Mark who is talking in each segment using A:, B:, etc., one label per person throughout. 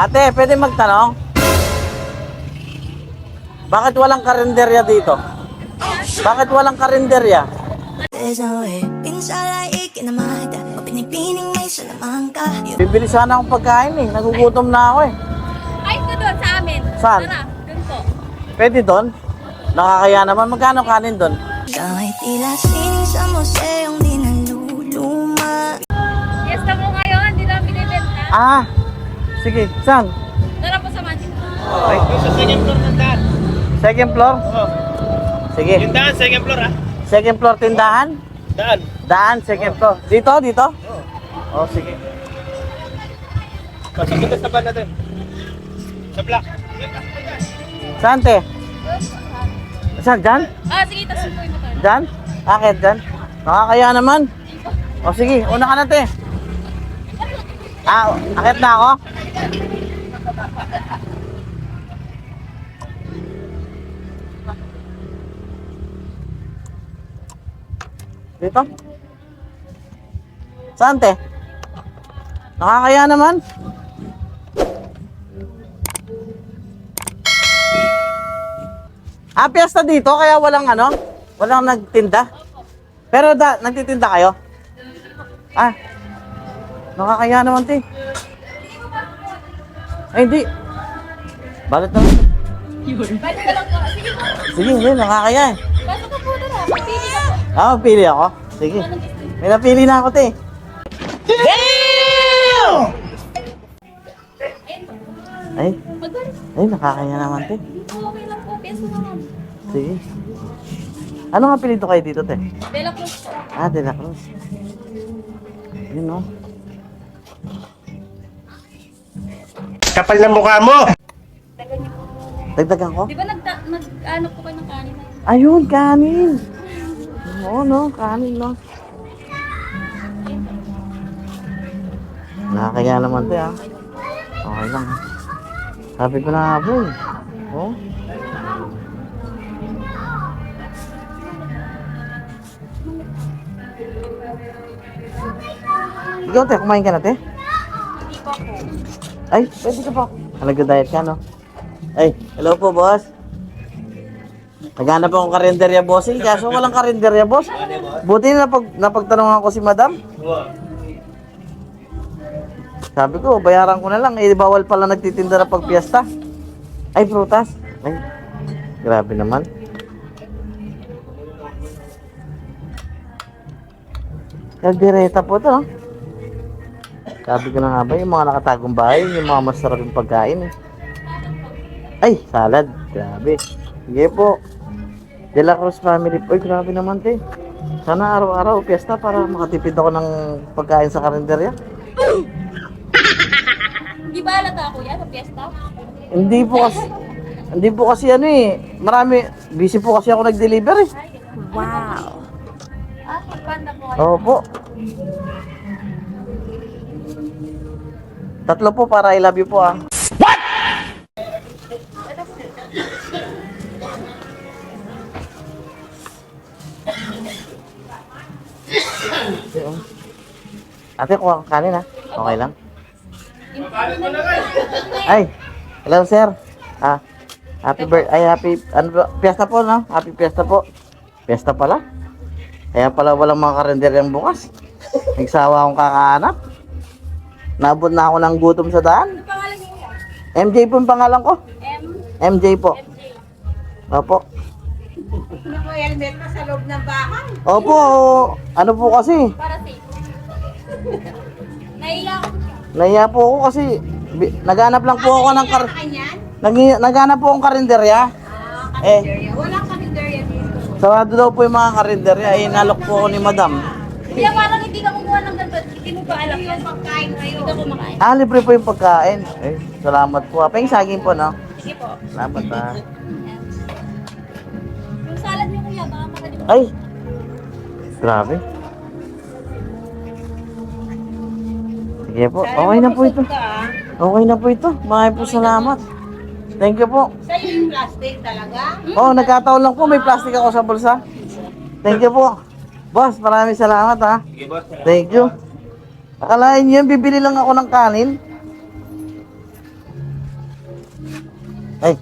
A: Ate, pwede magtanong? Bakit walang karinderya dito? Bakit walang karinderya? Bibili sana akong pagkain eh. Nagugutom na ako eh.
B: Ay, ito doon sa amin.
A: Saan?
B: Tara, doon po.
A: Pwede doon? Nakakaya naman. Magkano kanin doon?
C: Kahit tila sining sa museong di naluluma
B: Yes na mo ngayon, hindi lang binibenta.
A: Ah, sige. Saan?
B: Tara po sa Manila.
A: Ay,
D: Sa second floor ng daan.
A: second floor?
D: Oh.
A: Sige.
D: Yung daan, second floor ah.
A: Second floor tindahan?
D: Daan.
A: Daan, second floor. Dito, dito? Oh, sige.
D: Sa bigas na ba natin? Sa block.
A: Saan, te? Saan, dyan?
B: Ah, sige, tapos po yung motor.
A: Dyan? Akit dyan? Nakakaya naman. O sige, una ka na, te. Ah, akit na ako? Dito? Saan, te? Nakakaya naman. Ah, piyesta dito, kaya walang ano? Walang nagtinda? Pero da, nagtitinda kayo? Ah, nakakaya naman, te. Ay, hindi. Balit naman.
B: Ka lang po. Sige po.
A: Sige, hindi, nakakaya eh.
B: Pasok ka po, tara. Pili ka po.
A: Ah, pili ako. Sige.
B: Anong?
A: May napili na ako, te. Ay,
B: Magbalik.
A: ay, nakakaya naman, te.
B: Okay lang po, peso naman.
A: Sige. Ano nga apelido kayo dito, te?
B: Bella Cruz po.
A: Ah, De La Cruz. Yun, no?
D: Kapal ng mukha mo!
A: Dagdagan ko?
B: Di ba nag, nag ano po kayo ng kanin?
A: Ayun, kanin. Oo, no? Kanin, no? Nakakaya naman to, ah. Okay lang. Sabi ko na nga po, eh. Oh. Ikaw, te, kumain ka na, te?
B: Hindi pa po.
A: Ay, pwede ka pa. Ah, Nagda-diet ka, no? Ay, hello po, boss. Naghanap akong karinderya, bossing. Kaso walang karinderya, boss. Buti na napag, napagtanungan ko si madam. Sabi ko, bayaran ko na lang. Eh, bawal pala nagtitinda na pag piyesta. Ay, prutas. Ay, grabe naman. Kaldereta po to. Sabi ko na nga ba, yung mga nakatagong bahay, yung mga masarap yung pagkain. eh. Ay, salad. Grabe. Sige po. De La Cruz family po. Ay, grabe naman, te. Sana araw-araw, piyesta para makatipid ako ng pagkain sa karinderya.
B: Hindi ba halata ako yan, sa fiesta?
A: Hindi po kasi, hindi po kasi ano eh, marami, busy po kasi ako nag-deliver eh.
B: Ah, pagpanda po kayo.
A: Opo. Tatlo po para I love you po ah. What? Ate, kuha ka kanin ha? Okay lang? Ay, hello sir. Ah, happy birthday, ay happy, ano ba, piyesta po no? Happy piyesta po. Piyesta pala? Kaya pala walang mga karinderyang bukas. Nagsawa akong kakahanap. Nabot na ako ng gutom sa daan.
B: Ano pangalan niyo yan?
A: MJ po yung pangalan ko.
B: M,
A: MJ po.
B: MJ.
A: Opo.
B: Ano po, helmet pa sa loob ng bahay?
A: Opo, ano po kasi,
B: Para safe. Naiya ako siya.
A: nahiya po ako kasi bi- naghanap lang po ako ng kar...
B: Kanyan?
A: Nag- naghanap po akong karinderya.
B: Ah,
A: Eh,
B: karinderya. Walang karinderya dito.
A: sarado daw po yung mga karinderya. Eh, nalok po ako ni madam.
B: Kaya parang hindi ka kumuha ng ba alam yung pagkain ngayon? Hindi ka kumakain.
A: Ah, libre po yung pagkain. Eh, salamat po. Apa yung saging po, no?
B: Sige po.
A: Salamat ah.
B: Yung salad niyo kuya, baka makalimutan.
A: Ay! Grabe. Sige po. Okay na po ito. Okay na po ito. Maraming po salamat. Thank you po.
B: Sa'yo yung plastic talaga?
A: Oh, nagkataon lang po. May plastic ako sa bulsa. Thank you po. Boss, maraming salamat ha.
D: Sige boss.
A: Thank you. Akalain niyo, bibili lang ako ng kanin. Ay,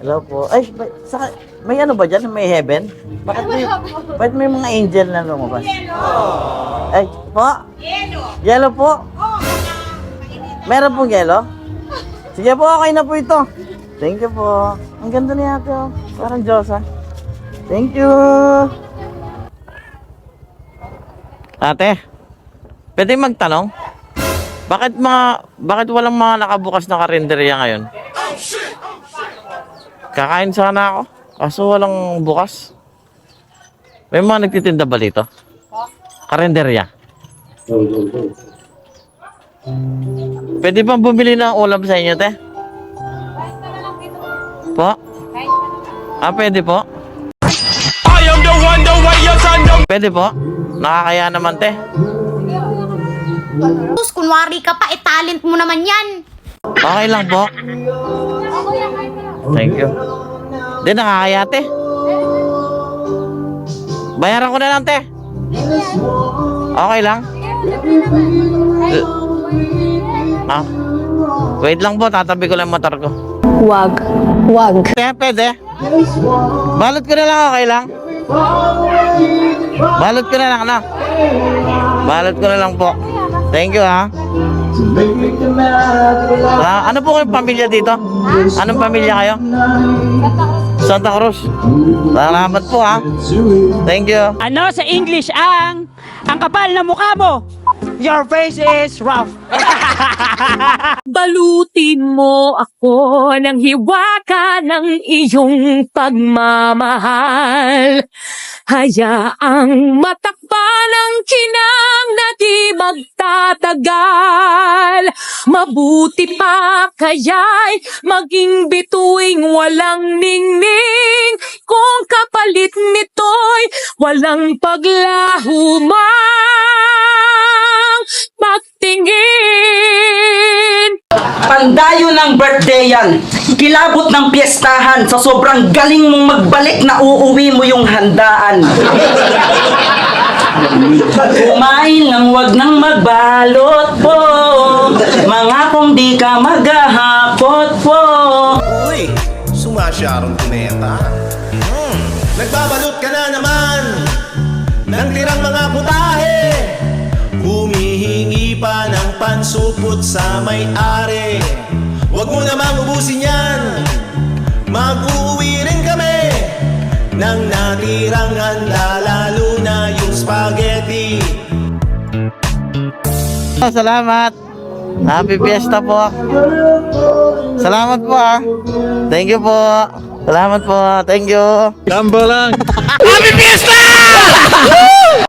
A: hello po. Ay, ba- sa, may ano ba dyan? May heaven? Bakit may, bakit may mga angel na lumabas? Ay, po? Yellow. Yellow po? Meron pong yellow? Sige po, okay na po ito. Thank you po. Ang ganda ni ate, oh. Parang Diyos, ah. Thank you. Ate, pwede magtanong? Bakit mga bakit walang mga nakabukas na karinderya ngayon? Kakain sana ako. Kaso walang bukas. May mga nagtitinda ba dito? Karinderya. Pwede bang bumili ng ulam sa inyo, te? Po? Ah, pwede po? Pwede po? Nakakaya naman, te.
B: Tapos, kunwari ka pa, eh, talent mo naman yan.
A: Okay lang po. Thank you. Di nakakaya, te. Bayaran ko na lang, te. Okay lang. Ah. Wait lang po, tatabi ko lang motor ko.
E: Wag. Wag.
A: Te, pwede? Balot ko na lang, okay lang? Balot ko na lang, ano? Balot ko na lang po. Thank you, ha? Ah, ano po kayong pamilya dito? Anong pamilya kayo? Santa Cruz. Salamat po, ha? Thank you.
F: Ano sa English ang ang kapal na mukha mo? Your face is rough.
E: Balutin mo ako ng hiwaka ng iyong pagmamahal. Hayaang matakpan ang kinang na di magtatagal. Mabuti pa kaya'y maging bituing walang ningning. Kung kapalit nito'y walang paglahumang magtingin.
G: Pandayo ng birthday yan. Kilabot ng piyestahan sa sobrang galing mong magbalik na uuwi mo yung handaan. Kumain ng wag nang magbalot po. Mga kung di ka maghahapot po.
H: Uy, sumasyarong kumeta. Hmm, nagbabalot ka na naman ng tirang mga putahe. Humihingi pa ng pansupot sa may-ari. Huwag mo namang ubusin yan. Mag-uwi rin kami ng natirang handa lalo spaghetti.
A: Salamat. Happy Fiesta po. Salamat po, ha? Thank you po. Salamat po. Thank you.
D: Gambo lang.
A: Happy Fiesta!